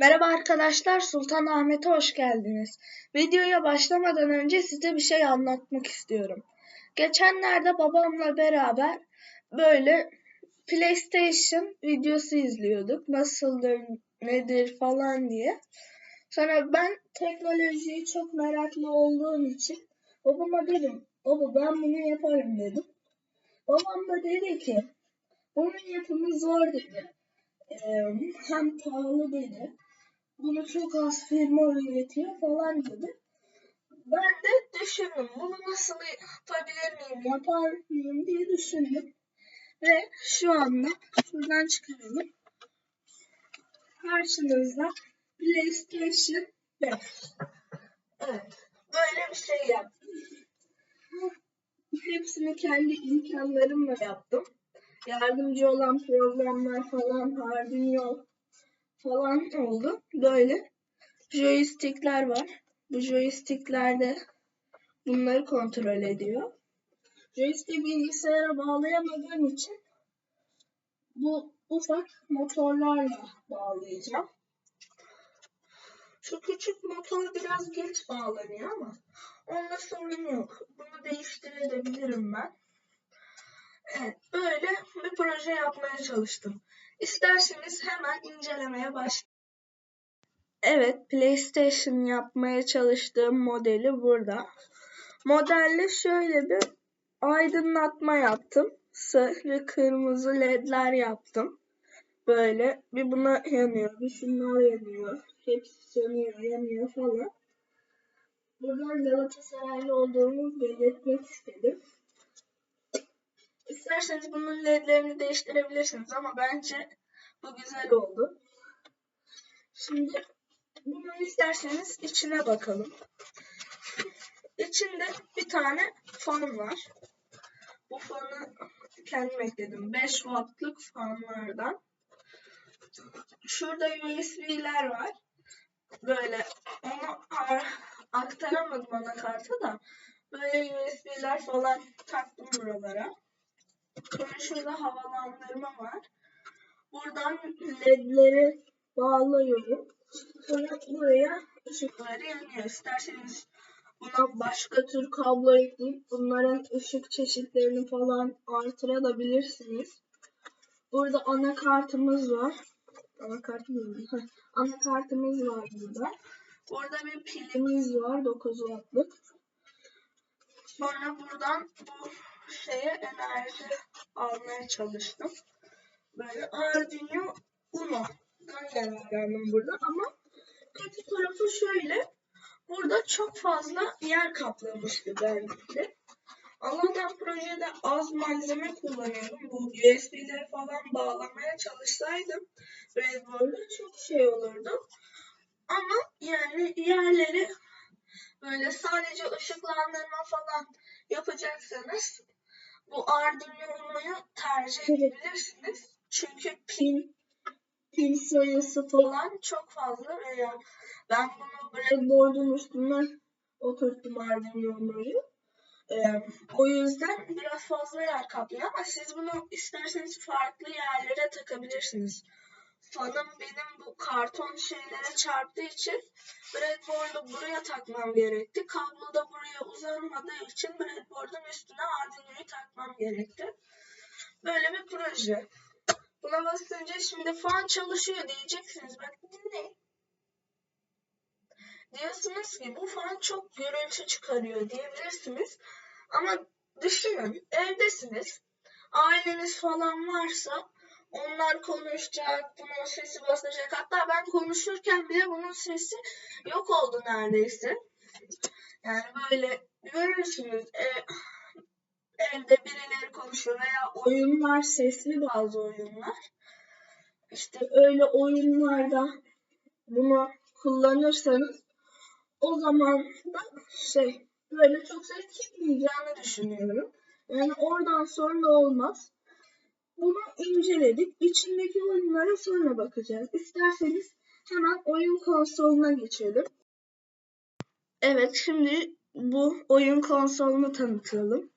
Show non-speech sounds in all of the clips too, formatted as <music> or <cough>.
Merhaba arkadaşlar, Sultanahmet'e hoş geldiniz. Videoya başlamadan önce size bir şey anlatmak istiyorum. Geçenlerde babamla beraber böyle PlayStation videosu izliyorduk. Nasıldır, nedir falan diye. Sonra ben teknolojiyi çok meraklı olduğum için babama dedim, baba ben bunu yaparım dedim. Babam da dedi ki, bunun yapımı zor dedi. Ee, hem pahalı dedi. Bunu çok az firma üretiyor falan dedi. Ben de düşündüm. Bunu nasıl yapabilir miyim, yapar mıyım diye düşündüm. Ve şu anda şuradan çıkaralım. Karşınızda PlayStation 5. Evet. Böyle bir şey yaptım. Hepsini kendi imkanlarımla yaptım. Yardımcı olan programlar falan, Arduino falan oldu. Böyle joystickler var. Bu joysticklerde bunları kontrol ediyor. Joystick bilgisayara bağlayamadığım için bu ufak motorlarla bağlayacağım. Şu küçük motor biraz geç bağlanıyor ama onda sorun yok. Bunu değiştirebilirim ben. Evet, böyle bir proje yapmaya çalıştım. İsterseniz hemen incelemeye başlayalım. Evet, PlayStation yapmaya çalıştığım modeli burada. Modelle şöyle bir aydınlatma yaptım. Sarı kırmızı ledler yaptım. Böyle bir buna yanıyor, bir şunlar yanıyor. Hepsi sönüyor, yanıyor falan. Buradan Galatasaraylı olduğumu belirtmek istedim. İsterseniz bunun ledlerini değiştirebilirsiniz ama bence bu güzel oldu. Şimdi bunu isterseniz içine bakalım. İçinde bir tane fan var. Bu fanı kendim ekledim. 5 wattlık fanlardan. Şurada USB'ler var. Böyle onu aktaramadım anakarta da. Böyle USB'ler falan taktım buralara. Sonra şurada havalandırma var. Buradan ledleri bağlıyorum. Sonra buraya ışıkları yanıyor. İsterseniz buna başka tür kablo ekleyip bunların ışık çeşitlerini falan artırabilirsiniz. Burada anakartımız var. Anakartımız var. Anakartımız var burada. Burada bir pilimiz var 9 wattlık. Sonra buradan bu şeye enerji almaya çalıştım. Böyle Arduino Uno'dan yararlandım burada ama kötü tarafı şöyle. Burada çok fazla yer kaplamıştı bende. Allah'tan projede az malzeme kullanıyorum. Bu USB'leri falan bağlamaya çalışsaydım breadboard'da çok şey olurdu. Ama yani yerleri böyle sadece ışıklandırma falan yapacaksanız bu Arduino'yu tercih edebilirsiniz. Çünkü pil pil sayısı falan çok fazla veya ben bunu breadboard'un üstüne oturttum Arduino'yu. Ee, o yüzden biraz fazla yer kaplıyor ama siz bunu isterseniz farklı yerlere takabilirsiniz. Fanım benim bu karton şeylere çarptığı için breadboard'u buraya takmam gerekti. Kablo da buraya uzanmadığı için breadboard'un üstüne Arduino'yu takmam gerekti. Böyle bir proje. Buna basınca şimdi fan çalışıyor diyeceksiniz. Bak dinleyin. Diyorsunuz ki bu fan çok gürültü çıkarıyor diyebilirsiniz. Ama düşünün evdesiniz. Aileniz falan varsa onlar konuşacak, bunun sesi basacak. Hatta ben konuşurken bile bunun sesi yok oldu neredeyse. Yani böyle görürsünüz e, evde birileri konuşuyor veya oyunlar sesli bazı oyunlar. İşte öyle oyunlarda bunu kullanırsanız o zaman da şey böyle çok ses çıkmayacağını düşünüyorum. Yani oradan sonra olmaz. Bunu inceledik. İçindeki oyunlara sonra bakacağız. İsterseniz hemen oyun konsoluna geçelim. Evet şimdi bu oyun konsolunu tanıtalım.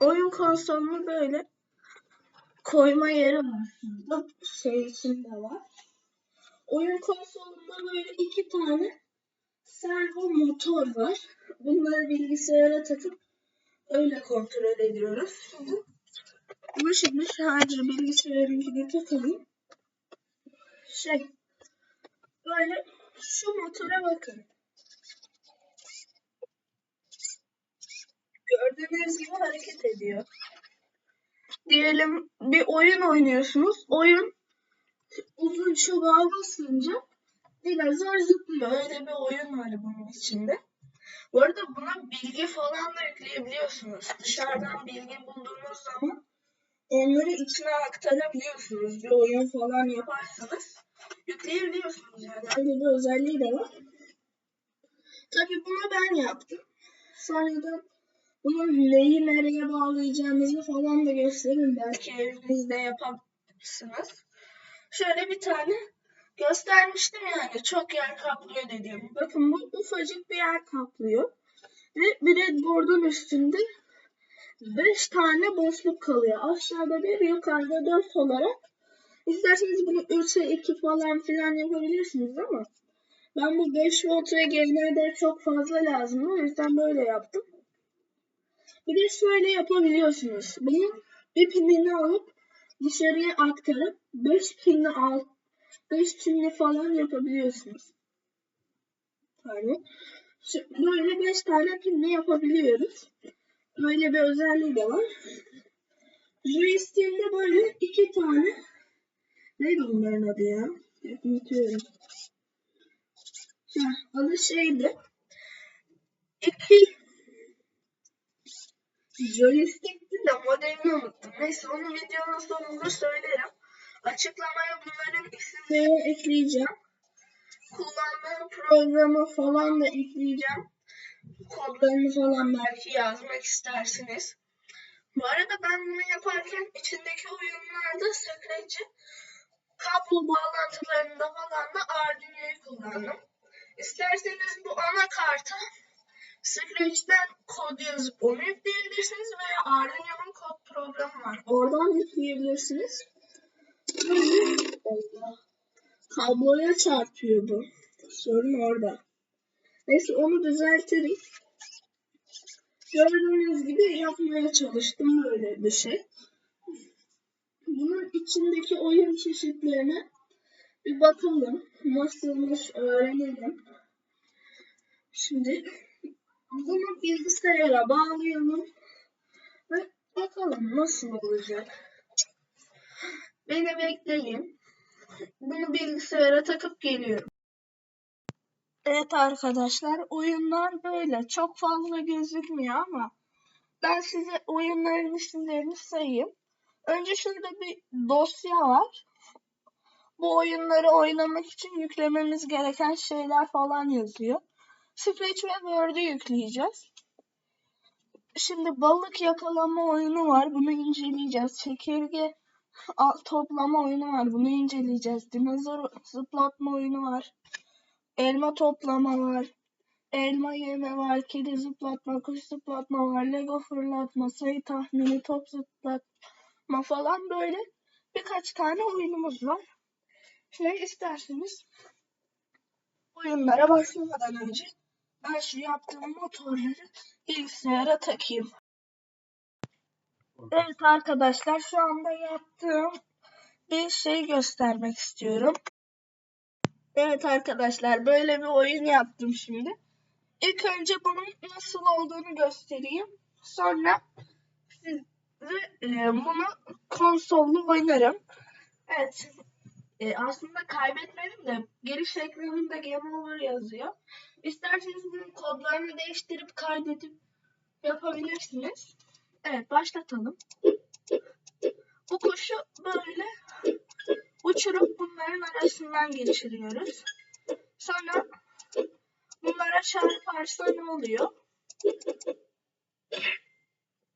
Oyun konsolunu böyle koyma yeri var. Şurada şey içinde var. oyun konsolunda böyle iki tane servo motor var. Bunları bilgisayara takıp öyle kontrol ediyoruz. Şimdi bunu şimdi şarjı bilgisayarınkine takalım. Şey böyle şu motora bakın. Gördüğünüz gibi hareket ediyor. Diyelim bir oyun oynuyorsunuz. Oyun uzun çubuğa basınca dinozor zıplıyor. Öyle bir oyun var bunun içinde. Bu arada buna bilgi falan da yükleyebiliyorsunuz. Dışarıdan bilgi bulduğunuz zaman onları içine aktarabiliyorsunuz. Bir oyun falan yaparsanız yükleyebiliyorsunuz yani. Öyle bir özelliği de var. Tabii bunu ben yaptım. Sonradan bunun neyi nereye bağlayacağınızı falan da gösterin. Belki evinizde yaparsınız. Şöyle bir tane göstermiştim yani çok yer kaplıyor dediğim. Bakın bu ufacık bir yer kaplıyor. Ve breadboard'un üstünde 5 tane boşluk kalıyor. Aşağıda bir yukarıda 4 olarak. İsterseniz bunu 3'e 2 falan filan yapabilirsiniz ama ben bu 5 volt ve genelde çok fazla lazım. O yüzden böyle yaptım. Bir de şöyle yapabiliyorsunuz. Bunun bir pinini alıp dışarıya aktarıp 5 pinli al 5 pinli falan yapabiliyorsunuz. Pardon. Böyle 5 tane pinli yapabiliyoruz. Böyle bir özelliği de var. Joystick'inde böyle iki tane neydi bunların adı ya? Unutuyorum. Heh, adı şeydi. İki joystick'ti de modelini unuttum. Neyse onu videonun sonunda söylerim. Açıklamaya bunların isimlerini ekleyeceğim. Kullandığım programı falan da ekleyeceğim. Kodlarını falan belki yazmak istersiniz. Bu arada ben bunu yaparken içindeki oyunlarda Scratch'i kablo bağlantılarında falan da Arduino'yu kullandım. İsterseniz bu anakarta Scratch'ten kod yazıp onu yükleyebilirsiniz veya Arduino'nun kod programı var. Oradan yükleyebilirsiniz. Kabloya çarpıyor bu. Sorun orada. Neyse onu düzeltelim. Gördüğünüz gibi yapmaya çalıştım böyle bir şey. Bunun içindeki oyun çeşitlerine bir bakalım. Nasılmış öğrenelim. Şimdi bunu bilgisayara bağlayalım ve bakalım nasıl olacak. Beni bekleyin. Bunu bilgisayara takıp geliyorum. Evet arkadaşlar oyunlar böyle. Çok fazla gözükmüyor ama ben size oyunların isimlerini sayayım. Önce şurada bir dosya var. Bu oyunları oynamak için yüklememiz gereken şeyler falan yazıyor. Scratch ve Word'ü yükleyeceğiz. Şimdi balık yakalama oyunu var. Bunu inceleyeceğiz. Çekirge toplama oyunu var. Bunu inceleyeceğiz. Dinozor zıplatma oyunu var. Elma toplama var. Elma yeme var. Kedi zıplatma, kuş zıplatma var. Lego fırlatma, sayı tahmini, top zıplatma falan böyle birkaç tane oyunumuz var. Şey isterseniz oyunlara başlamadan önce ben şu yaptığım motorları bilgisayara takayım. Evet arkadaşlar şu anda yaptığım bir şey göstermek istiyorum. Evet arkadaşlar böyle bir oyun yaptım şimdi. İlk önce bunun nasıl olduğunu göstereyim. Sonra size e, bunu konsollu oynarım. Evet e, aslında kaybetmedim de giriş ekranında Game Over yazıyor. İsterseniz bunun kodlarını değiştirip kaydedip yapabilirsiniz. Evet başlatalım. Bu kuşu böyle uçurup bunların arasından geçiriyoruz. Sonra bunlara çarparsa ne oluyor?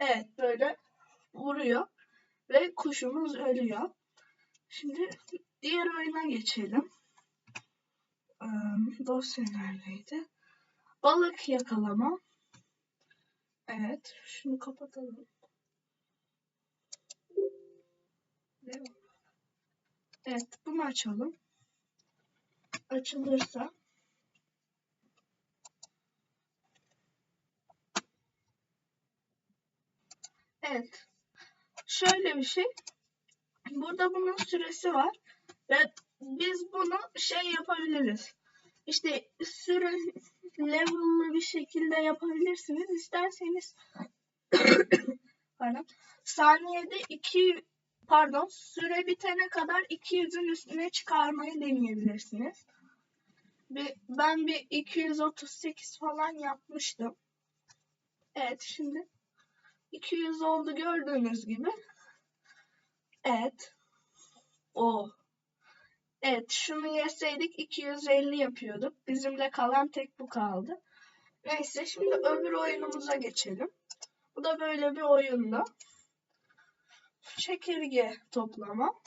Evet böyle vuruyor ve kuşumuz ölüyor. Şimdi diğer oyuna geçelim. Ee, dosya neredeydi? Balık yakalama. Evet, şunu kapatalım. Evet, bunu açalım. açılırsa. Evet. Şöyle bir şey. Burada bunun süresi var. Ve biz bunu şey yapabiliriz. İşte süre level'lı bir şekilde yapabilirsiniz. İsterseniz <coughs> pardon, saniyede 2 pardon süre bitene kadar 200'ün üstüne çıkarmayı deneyebilirsiniz. Bir, ben bir 238 falan yapmıştım. Evet şimdi 200 oldu gördüğünüz gibi. Evet. O. Evet şunu yeseydik 250 yapıyorduk. Bizimle kalan tek bu kaldı. Neyse şimdi öbür oyunumuza geçelim. Bu da böyle bir oyunda. Çekirge toplama.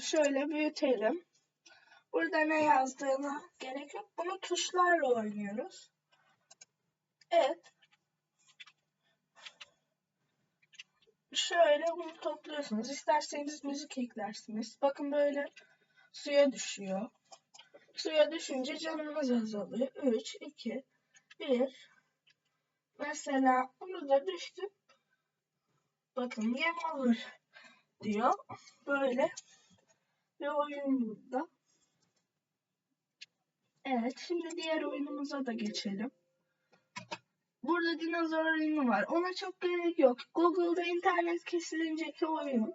şöyle büyütelim. Burada ne yazdığına gerek yok. Bunu tuşlarla oynuyoruz. Evet. Şöyle bunu topluyorsunuz. İsterseniz müzik eklersiniz. Bakın böyle suya düşüyor. Suya düşünce canımız azalıyor. 3, 2, 1. Mesela bunu da düştü. Bakın game over diyor. Böyle bir oyun burada. Evet şimdi diğer oyunumuza da geçelim. Burada dinozor oyunu var. Ona çok gerek yok. Google'da internet kesilince oyun.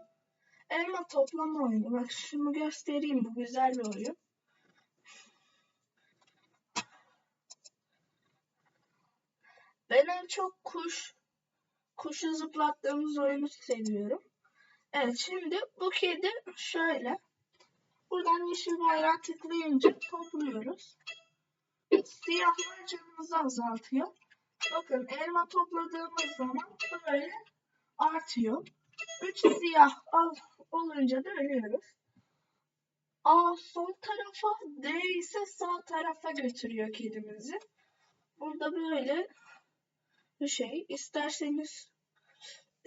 Elma toplama oyunu. Bak şunu göstereyim. Bu güzel bir oyun. Ben en çok kuş kuşu zıplattığımız oyunu seviyorum. Evet şimdi bu kedi şöyle. Buradan yeşil bayrağı tıklayınca topluyoruz. Siyahlar canımızı azaltıyor. Bakın elma topladığımız zaman böyle artıyor. 3 siyah al olunca da ölüyoruz. A sol tarafa D ise sağ tarafa götürüyor kedimizi. Burada böyle bir şey. İsterseniz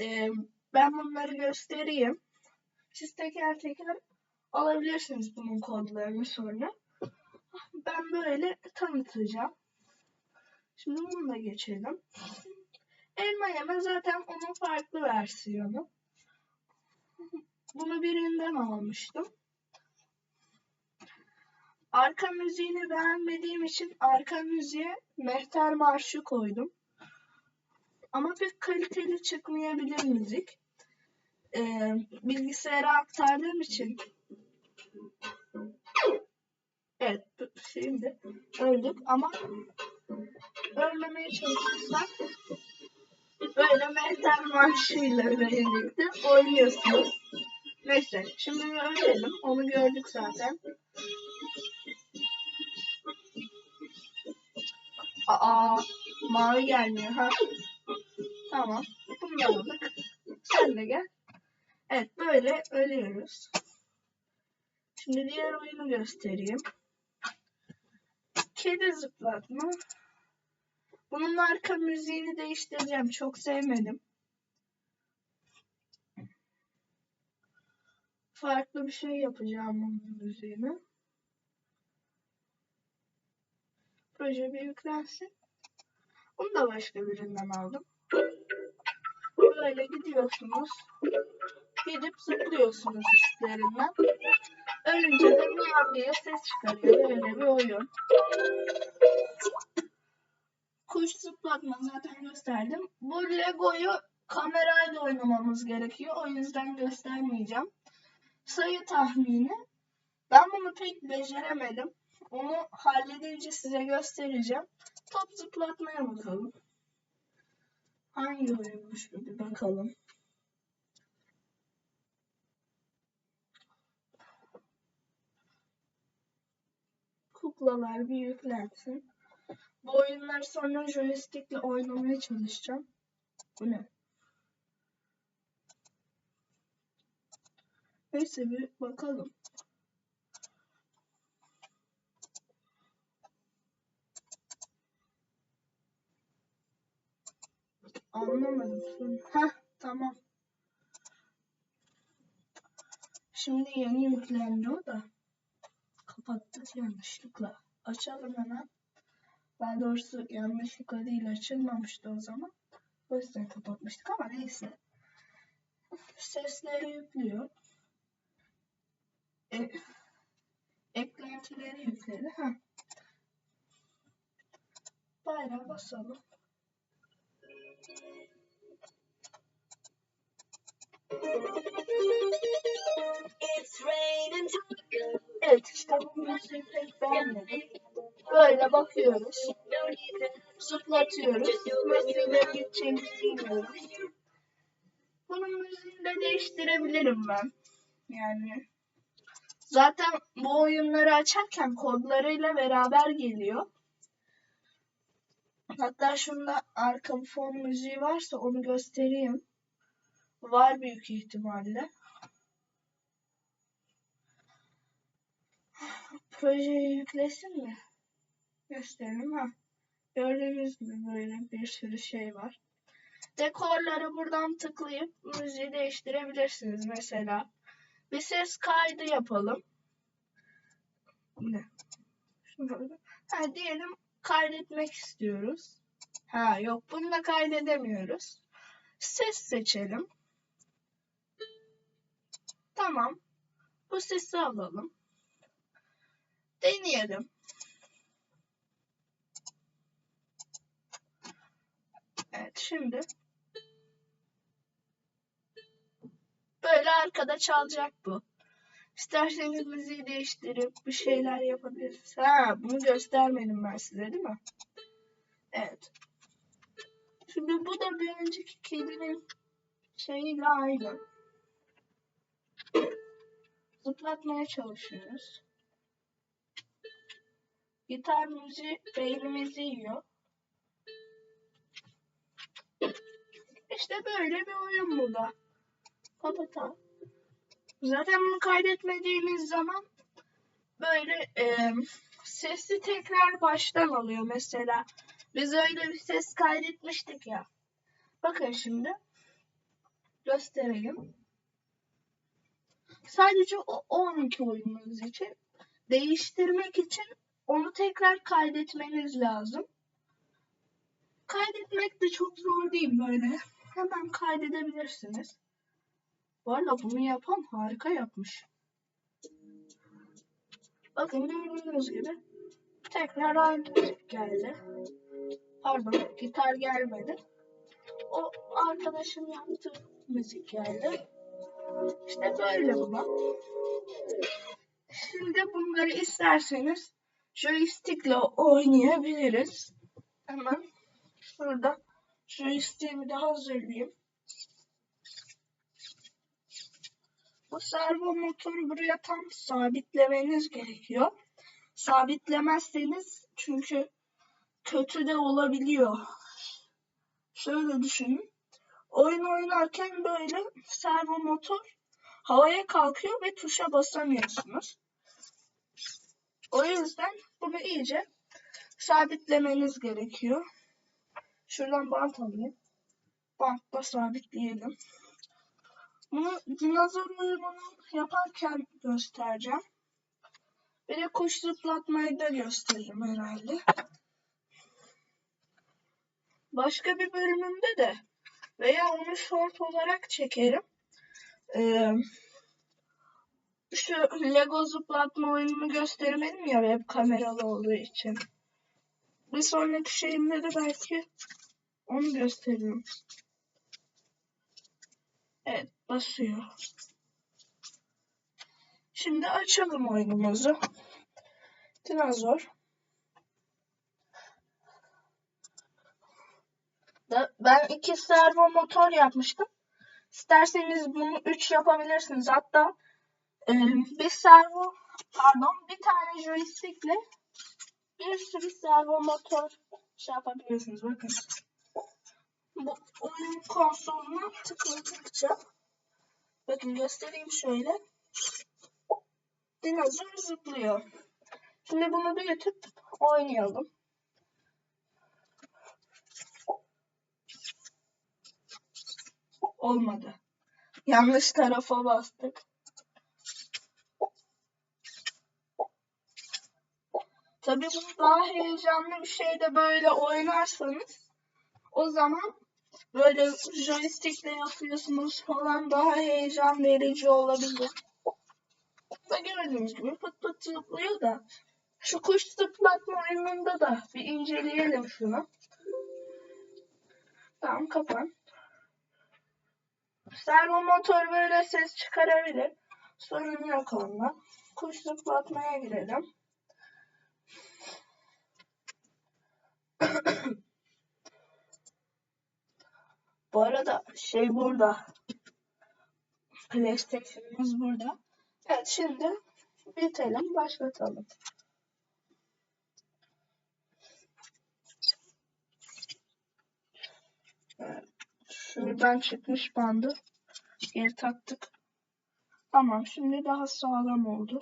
e, ben bunları göstereyim. Siz teker teker alabilirsiniz bunun kodlarını sonra. Ben böyle tanıtacağım. Şimdi bunu da geçelim. Elma yeme zaten onun farklı versiyonu. Bunu birinden almıştım. Arka müziğini beğenmediğim için arka müziğe Mehter Marşı koydum. Ama pek kaliteli çıkmayabilir müzik. Ee, bilgisayara aktardığım için Evet şimdi öldük ama ölmemeye çalışırsak böyle mehter marşıyla birlikte oynuyorsunuz. Neyse şimdi ölelim. Onu gördük zaten. Aa mavi gelmiyor ha. Tamam. Bunu da aldık. Sen de gel. Evet böyle ölüyoruz. Şimdi diğer oyunu göstereyim. Kedi zıplatma. Bunun arka müziğini değiştireceğim. Çok sevmedim. Farklı bir şey yapacağım bunun müziğini. Proje bir yüklensin. Bunu da başka birinden aldım. Böyle gidiyorsunuz. Gidip zıplıyorsunuz üstlerinden. Ölünce de miyav diye ses çıkarıyor. Böyle bir oyun. Kuş zıplatma zaten gösterdim. Bu Lego'yu kamerayla oynamamız gerekiyor. O yüzden göstermeyeceğim. Sayı tahmini. Ben bunu pek beceremedim. Onu halledince size göstereceğim. Top zıplatmaya bakalım. Hangi oyunmuş bir bakalım. kuklalar bir yüklensin. Bu oyunları sonra joystickle oynamaya çalışacağım. Bu ne? Neyse bir bakalım. Anlamadım. Heh tamam. Şimdi yeni yüklendi o da. Kapattık yanlışlıkla. Açalım hemen. Daha doğrusu yanlışlıkla değil açılmamıştı o zaman. O yüzden kapatmıştık ama neyse. Sesleri yüklüyor. E, eklentileri yükledi. Ha. Bayrağı basalım. Evet işte müziği pek beğenmedim. Böyle bakıyoruz. Zıplatıyoruz. Müziğine gideceğimizi bilmiyoruz. Bunun müziğini de değiştirebilirim ben. Yani zaten bu oyunları açarken kodlarıyla beraber geliyor. Hatta şunda arka fon müziği varsa onu göstereyim. Var büyük ihtimalle. Projeyi yüklesin mi? Gösterelim ha. Gördüğünüz gibi böyle bir sürü şey var. Dekorlara buradan tıklayıp müziği değiştirebilirsiniz mesela. Bir ses kaydı yapalım. Ne? Şunu ha, diyelim kaydetmek istiyoruz. Ha yok bunu da kaydedemiyoruz. Ses seçelim. Tamam. Bu sesi alalım. Deneyelim. Evet şimdi böyle arkada çalacak bu. İsterseniz müziği değiştirip bir şeyler yapabilirsiniz. Ha bunu göstermedim ben size değil mi? Evet. Şimdi bu da bir önceki kedinin şeyiyle aynı. Zıplatmaya çalışıyoruz. Gitar müziği beynimizi yiyor. İşte böyle bir oyun bu da. Kapatalım. Zaten bunu kaydetmediğimiz zaman böyle e, sesi tekrar baştan alıyor mesela. Biz öyle bir ses kaydetmiştik ya. Bakın şimdi. Göstereyim. Sadece o 12 oyununuz için değiştirmek için onu tekrar kaydetmeniz lazım. Kaydetmek de çok zor değil böyle. Hemen kaydedebilirsiniz. Bu arada bunu yapan harika yapmış. Bakın gördüğünüz gibi tekrar aynı geldi. Pardon gitar gelmedi. O arkadaşın yaptığı müzik geldi. İşte böyle buna. Şimdi bunları isterseniz joystickle oynayabiliriz. Hemen şurada joystick'imi de hazırlayayım. Bu servo motoru buraya tam sabitlemeniz gerekiyor. Sabitlemezseniz çünkü kötü de olabiliyor. Şöyle düşünün. Oyun oynarken böyle servo motor havaya kalkıyor ve tuşa basamıyorsunuz. O yüzden bunu iyice sabitlemeniz gerekiyor. Şuradan bant alayım. Bantla sabitleyelim. Bunu dinozor oyununu yaparken göstereceğim. Bir de kuş zıplatmayı da gösteririm herhalde. Başka bir bölümünde de veya onu short olarak çekerim. Ee, şu Lego zıplatma oyununu göstermedim ya web kameralı olduğu için. Bir sonraki şeyimde de belki onu gösteririm. Basıyor. Şimdi açalım oyunumuzu. Dinozor. Ben iki servo motor yapmıştım. İsterseniz bunu üç yapabilirsiniz. Hatta e, bir servo pardon bir tane joystickle bir sürü servo motor şey yapabilirsiniz. Bakın. Bu oyun konsoluna tıkladıkça bakın göstereyim şöyle. Dinozor zıplıyor. Şimdi bunu büyütüp oynayalım. Olmadı. Yanlış tarafa bastık. Tabii bunu daha heyecanlı bir şeyde böyle oynarsanız o zaman böyle joystickle yapıyorsunuz falan daha heyecan verici olabilir. Da gördüğünüz gibi pıt pıt zıplıyor da şu kuş zıplatma oyununda da bir inceleyelim şunu. Tamam kapan. Servo motor böyle ses çıkarabilir. Sorun yok onda. Kuş zıplatmaya girelim. <clears throat> <laughs> Bu arada şey burada. PlayStation'ımız burada. Evet şimdi bitelim, başlatalım. Şuradan çıkmış bandı. Geri taktık. Tamam şimdi daha sağlam oldu.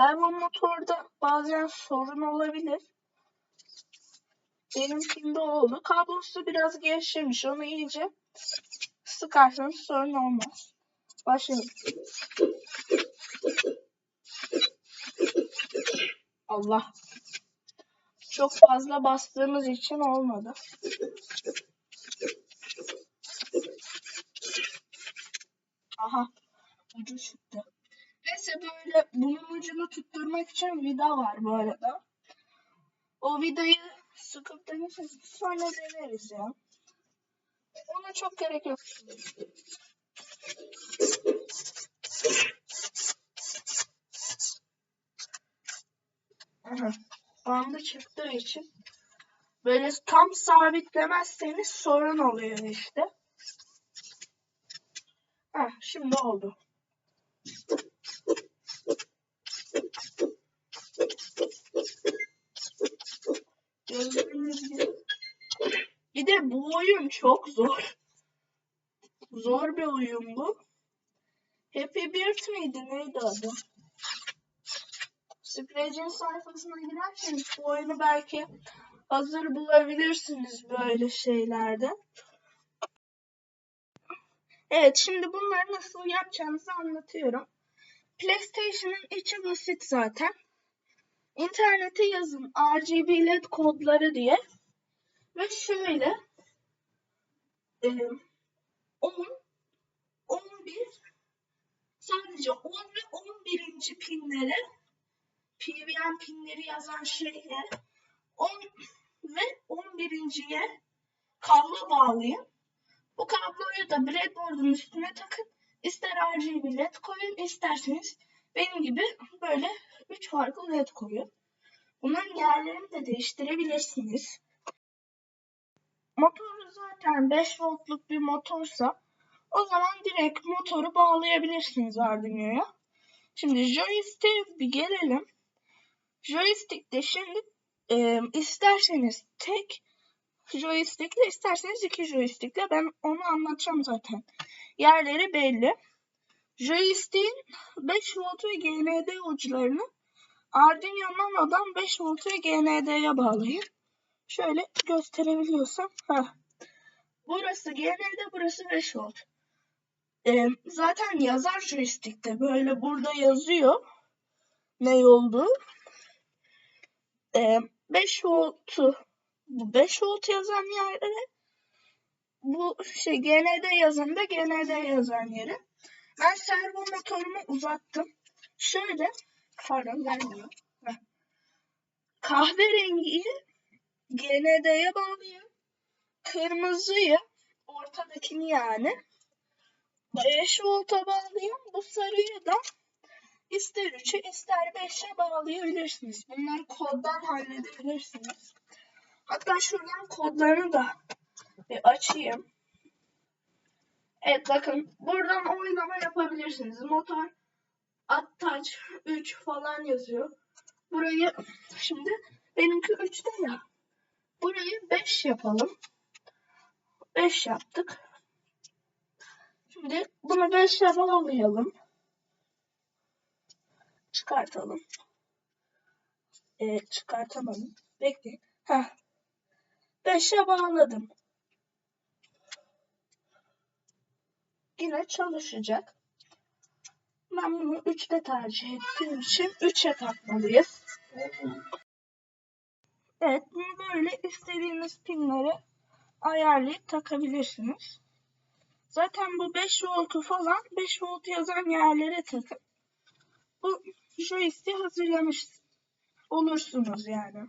Servo motorda bazen sorun olabilir. Benimkinde oldu. Kablosu biraz gevşemiş. Onu iyice sıkarsanız sorun olmaz. Başlayalım. Allah. Çok fazla bastığımız için olmadı. Aha. Ucu çıktı. Neyse böyle bunun ucunu tutturmak için vida var bu arada. O vidayı sıkıp denesiniz. Sonra deneriz ya. Ona çok gerek yok. Aha. Bandı çıktığı için böyle tam sabitlemezseniz sorun oluyor işte. Heh, şimdi oldu. Gördüğünüz gibi. Bir de bu oyun çok zor. Zor bir oyun bu. Happy Bird miydi neydi adı? Scratch'in sayfasına girerseniz bu oyunu belki hazır bulabilirsiniz böyle şeylerde. Evet şimdi bunları nasıl yapacağınızı anlatıyorum. PlayStation'ın içi basit zaten. İnternete yazın RGB LED kodları diye. Ve şöyle e, 10, 11 sadece 10 ve 11. pinlere PWM pinleri yazan şeyle 10 ve 11.ye kablo bağlayın. Bu kabloyu da breadboard'un üstüne takın. İster RGB led koyun, isterseniz benim gibi böyle 3 farklı led koyun. Bunların yerlerini de değiştirebilirsiniz. Motoru zaten 5 voltluk bir motorsa o zaman direkt motoru bağlayabilirsiniz Arduino'ya. Şimdi joystick'e bir gelelim. Joystick'te şimdi e, isterseniz tek joystick'le isterseniz iki joystick'le ben onu anlatacağım zaten. Yerleri belli. Joystick'in 5 volt ve GND uçlarını Arduino Nano'dan 5 volt ve GND'ye bağlayın. Şöyle gösterebiliyorsam. Heh. Burası GND, burası 5 volt. Ee, zaten yazar joystick'te böyle burada yazıyor ne olduğu. Ee, 5 voltu bu 5 volt yazan yerlere bu şey GND yazan da GND yazan yere. Ben servo motorumu uzattım. Şöyle pardon gelmiyor. Heh. Kahverengiyi GND'ye bağlayayım. Kırmızıyı ortadakini yani 5 volta bağlayayım. Bu sarıyı da ister 3'e ister 5'e bağlayabilirsiniz. Bunları koddan halledebilirsiniz. Hatta şuradan kodlarını da bir açayım. Evet bakın buradan oynama yapabilirsiniz. Motor Attach 3 falan yazıyor. Burayı şimdi benimki 3'te ya. Burayı 5 yapalım. 5 yaptık. Şimdi bunu Bunu 5'e bağlayalım. Çıkartalım. Ee, çıkartamadım. Bekleyin. Heh. 5'e bağladım. Yine çalışacak. Ben bunu 3'te tercih ettiğim için 3'e takmalıyız. Evet bunu böyle istediğiniz pinleri ayarlayıp takabilirsiniz. Zaten bu 5 voltu falan 5 volt yazan yerlere takın. Bu joystick'i hazırlamış olursunuz yani.